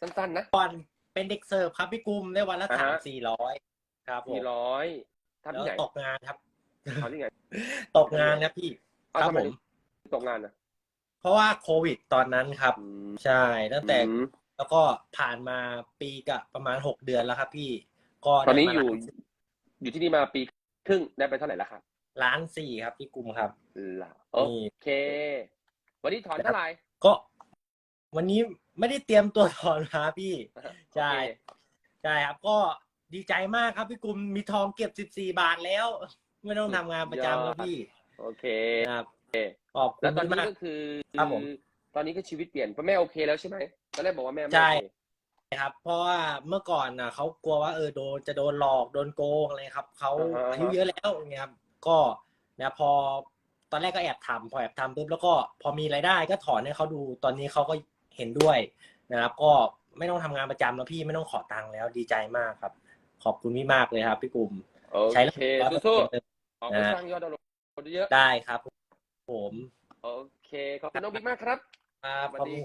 สั้นๆนะก่อนเป็นเด็กเสิร์ฟครับพี่กุมได้วันละอ่าสามฮะสี่ร้อยครับผมสี่ร้อยทำแล้วที่ไหนตกงานครับทำที่ไหนตกงานครับพี่อ้าวครับทำไมผมตกงานนะเพราะว่าโควิดตอนนั้นครับอืมใช่ตั้งแต่อืมแล้วก็ผ่านมาปีกับประมาณหกเดือนแล้วครับพี่ ก็ตอนนี้ได้อยู่มาอยู่ที่นี่มาปีครึ่งได้ไปเท่าไหร่แล้วครับล้านสี่ครับพี่กุมครับล่ะโอนี่เค วันนี้ถอนเท่าไหร่ก็ วันนี้ไม่ได้เตรียมตัวถอนมาพี่ใช่โอเคใช่ครับก็ดีใจมากครับพี่กุมมีทองเก็บสิบสี่บาทแล้ว ไม่ต้องทำงานประจำแล้วพี่ โอเคครับโอเคขอบคุแล้วณตอนพี่นี้มากก็คือครับผมตอนนี้ก็ชีวิตเปลี่ยนเพราะแม่โอเคแล้วใช่ไหมตอนแรกบอกว่าแม่ไม่ใช่โอเคครับ เพราะว่าเมื่อก่อนนะเขากลัวว่าเออโดนจะโดนหลอกโดนโกงอะไรครับเขาอ่าฮะอายุเยอะแล้วอย่างเงี้ยครับก็นะพอตอนแรกก็แอบทำพอแอบทำปุ๊บแล้วก็พอมีรายได้ก็ถอนให้เขาดูตอนนี้เขาก็ เห็นด้วยนะครับ ก็ไม่ต้องทำงานประจำแล้วพี่ไม่ต้องขอตังค์แล้วดีใจมากครับ ขอบคุณพี่มากเลยครับ พี่กลุ่มโอใช้แล้วเคร้อยเปอร์สู้เซ็นต์ๆออกไปนะสร้างยอดดาวน์โหลดเยอะได้ครับ ผม โอเคขอบคุณน้องบิ๊กมากครับครับสวัสขอบดีคุณ